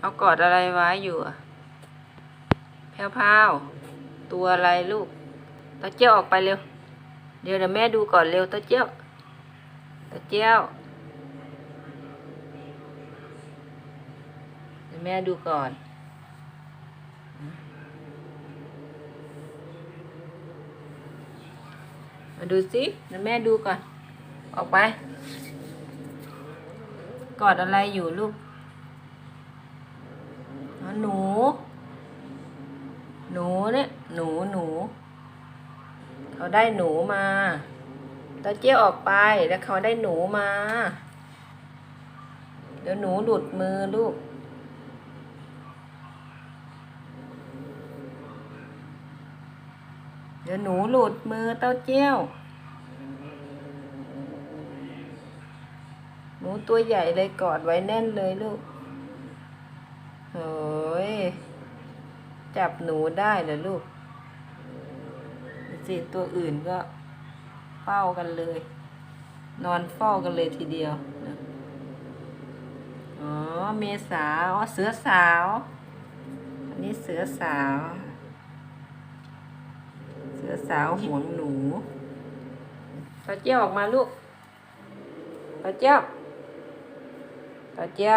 เอากอดอะไรไว้อยู่อะแพรวพาวตัวอะไรลูกตาเจ้าออกไปเร็ว เดี๋ยวเดี๋ยวแม่ดูก่อนเร็วตาเจ้าตาเจ้าเดี๋ยวแม่ดูก่อนมาดูสิเดี๋ยวแม่ดูก่อน ออกไป กอดอะไรอยู่ลูก อ๋อหนู หนูเนี่ยหนูหนูเขาได้หนูมาตาเจี้ยวออกไปแล้วเขาได้หนูมา เดี๋ยวหนูหลุดมือลูกเดี๋ยวหนูหลุดมือเต้าเจี้ยว หนูตัวใหญ่เลยกอดไว้แน่นเลยลูก โอ้ย จับหนูได้เหรอลูกสิตัวอื่นก็เฝ้ากันเลย นอนเฝ้ากันเลยทีเดียว อ๋อ เมษาอ๋อเสือสาว อันนี้เสือสาว เสือสาวห่วงหนูตาเจ้าออกมาลูกตาเจ้าตาเจ้า